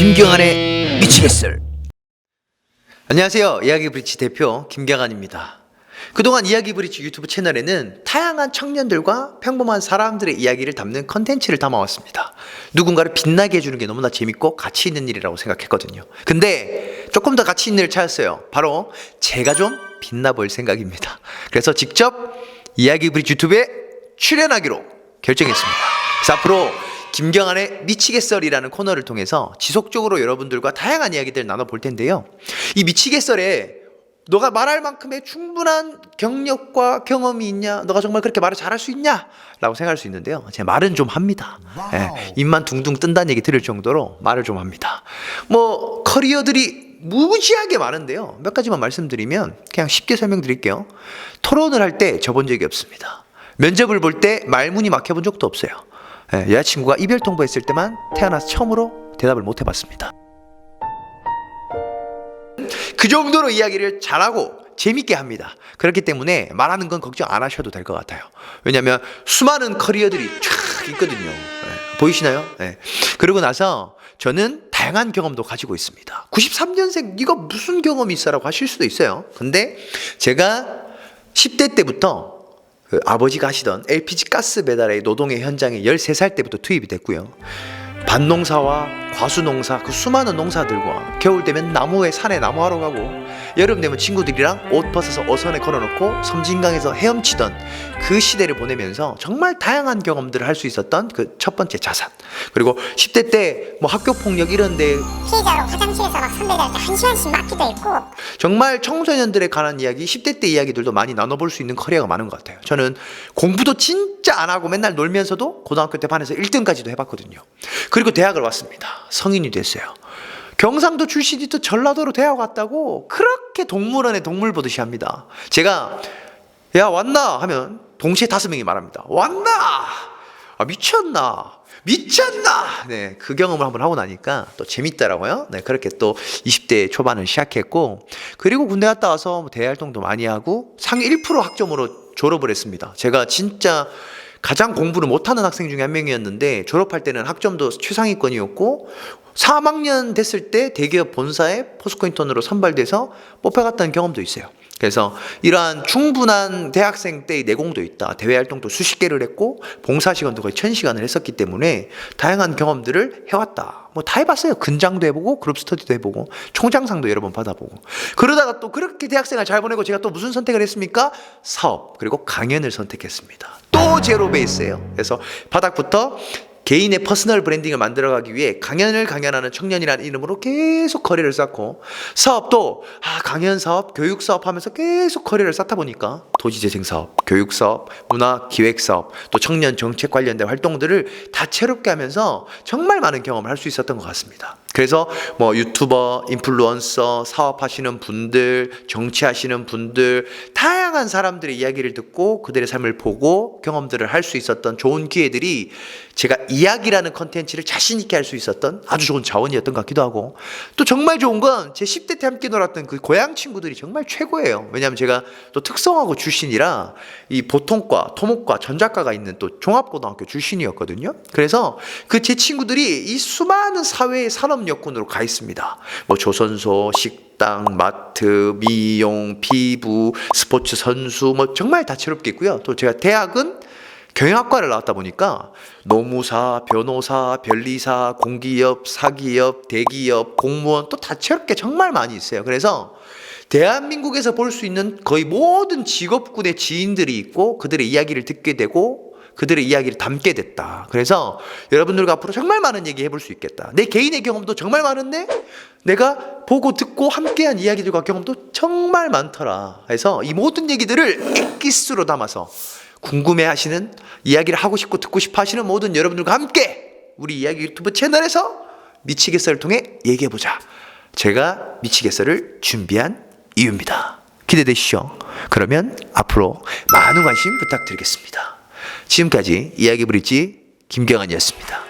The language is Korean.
김경환의 미치겠을. 안녕하세요. 이야기 브릿지 대표 김경환입니다. 그동안 이야기 브릿지 유튜브 채널에는 다양한 청년들과 평범한 사람들의 이야기를 담는 컨텐츠를 담아왔습니다. 누군가를 빛나게 해주는 게 너무나 재밌고 가치 있는 일이라고 생각했거든요. 근데 조금 더 가치 있는 일을 찾았어요. 바로 제가 좀 빛나 볼 생각입니다. 그래서 직접 이야기 브릿지 유튜브에 출연하기로 결정했습니다. 그래서 앞으로 김경환의 미치겠설이라는 코너를 통해서 지속적으로 여러분들과 다양한 이야기들 나눠볼 텐데요. 이 미치겠설에 너가 말할 만큼의 충분한 경력과 경험이 있냐? 너가 정말 그렇게 말을 잘할 수 있냐? 라고 생각할 수 있는데요. 제 말은 좀 합니다. 예, 입만 둥둥 뜬다는 얘기 들을 정도로 말을 좀 합니다. 뭐, 커리어들이 무지하게 많은데요. 몇 가지만 말씀드리면 그냥 쉽게 설명드릴게요. 토론을 할때 져본 적이 없습니다. 면접을 볼 때 말문이 막혀본 적도 없어요. 예, 여자친구가 이별 통보했을 때만 태어나서 처음으로 대답을 못 해봤습니다. 그 정도로 이야기를 잘하고 재밌게 합니다. 그렇기 때문에 말하는 건 걱정 안 하셔도 될 것 같아요. 왜냐하면 수많은 커리어들이 쫙 있거든요. 예, 보이시나요? 예. 그러고 나서 저는 다양한 경험도 가지고 있습니다. 93년생 이거 무슨 경험이 있어라고 하실 수도 있어요. 근데 제가 10대 때부터 그 아버지가 하시던 LPG 가스 배달의 노동의 현장에 13살 때부터 투입이 됐고요. 밭농사와 과수농사 그 수많은 농사들과 겨울 되면 나무에 산에 나무하러 가고 여름 되면 친구들이랑 옷 벗어서 어선에 걸어놓고 섬진강에서 헤엄치던 그 시대를 보내면서 정말 다양한 경험들을 할 수 있었던 그 첫 번째 자산 그리고 10대 때 뭐 학교 폭력 이런데 피해자로 화장실에서 막 선배들한테 한 시간씩 맞기도 했고 정말 청소년들에 관한 이야기, 10대 때 이야기들도 많이 나눠볼 수 있는 커리어가 많은 것 같아요. 저는 공부도 진짜 안 하고 맨날 놀면서도 고등학교 때 반에서 1등까지도 해봤거든요. 그리고 대학을 왔습니다. 성인이 됐어요. 경상도 출신이 또 전라도로 대학 왔다고 그렇게 동물원에 동물 보듯이 합니다. 제가 야 왔나 하면 동시에 다섯 명이 말합니다. 왔나? 아 미쳤나? 미쳤나? 네, 그 경험을 한번 하고 나니까 또 재밌더라고요. 네, 그렇게 또 20대 초반을 시작했고, 그리고 군대 갔다 와서 뭐 대외 활동도 많이 하고, 상위 1% 학점으로 졸업을 했습니다. 제가 진짜 가장 공부를 못하는 학생 중에 한 명이었는데, 졸업할 때는 학점도 최상위권이었고, 3학년 됐을 때 대기업 본사에 포스코 인턴으로 선발돼서 뽑혀갔다는 경험도 있어요. 그래서 이러한 충분한 대학생 때의 내공도 있다. 대외 활동도 수십 개를 했고 봉사 시간도 거의 천 시간을 했었기 때문에 다양한 경험들을 해왔다. 뭐 다 해봤어요. 근장도 해보고 그룹 스터디도 해보고 총장상도 여러 번 받아보고 그러다가 또 그렇게 대학생활 잘 보내고 제가 또 무슨 선택을 했습니까? 사업 그리고 강연을 선택했습니다. 또 제로 베이스예요. 그래서 바닥부터 개인의 퍼스널 브랜딩을 만들어가기 위해 강연을 강연하는 청년이라는 이름으로 계속 거리를 쌓고 사업도 아 강연 사업, 교육 사업 하면서 계속 거리를 쌓다 보니까 도시재생 사업, 교육 사업, 문화 기획 사업, 또 청년 정책 관련된 활동들을 다채롭게 하면서 정말 많은 경험을 할 수 있었던 것 같습니다. 그래서 뭐 유튜버, 인플루언서, 사업하시는 분들, 정치하시는 분들, 다양한 사람들의 이야기를 듣고 그들의 삶을 보고 경험들을 할 수 있었던 좋은 기회들이 제가 이야기라는 컨텐츠를 자신있게 할 수 있었던 아주 좋은 자원이었던 것 같기도 하고 또 정말 좋은 건 제 10대 때 함께 놀았던 그 고향 친구들이 정말 최고예요. 왜냐하면 제가 또 특성화고 출신이라 이 보통과, 토목과, 전작과가 있는 또 종합고등학교 출신이었거든요. 그래서 그 제 친구들이 이 수많은 사회의 산업 여군으로 가 있습니다. 뭐 조선소, 식당, 마트, 미용, 피부, 스포츠 선수 뭐 정말 다채롭게 있고요. 또 제가 대학은 경영학과를 나왔다 보니까 노무사, 변호사, 변리사, 공기업, 사기업, 대기업, 공무원 또 다채롭게 정말 많이 있어요. 그래서 대한민국에서 볼 수 있는 거의 모든 직업군의 지인들이 있고 그들의 이야기를 듣게 되고 그들의 이야기를 담게 됐다. 그래서 여러분들과 앞으로 정말 많은 얘기 해볼 수 있겠다. 내 개인의 경험도 정말 많은데 내가 보고 듣고 함께한 이야기들과 경험도 정말 많더라. 그래서 이 모든 얘기들을 엑기스로 담아서 궁금해 하시는 이야기를 하고 싶고 듣고 싶어 하시는 모든 여러분들과 함께 우리 이야기 유튜브 채널에서 미치겠어를 통해 얘기해보자. 제가 미치겠어를 준비한 이유입니다. 기대되시죠? 그러면 앞으로 많은 관심 부탁드리겠습니다. 지금까지 이야기 브릿지 김경환이었습니다.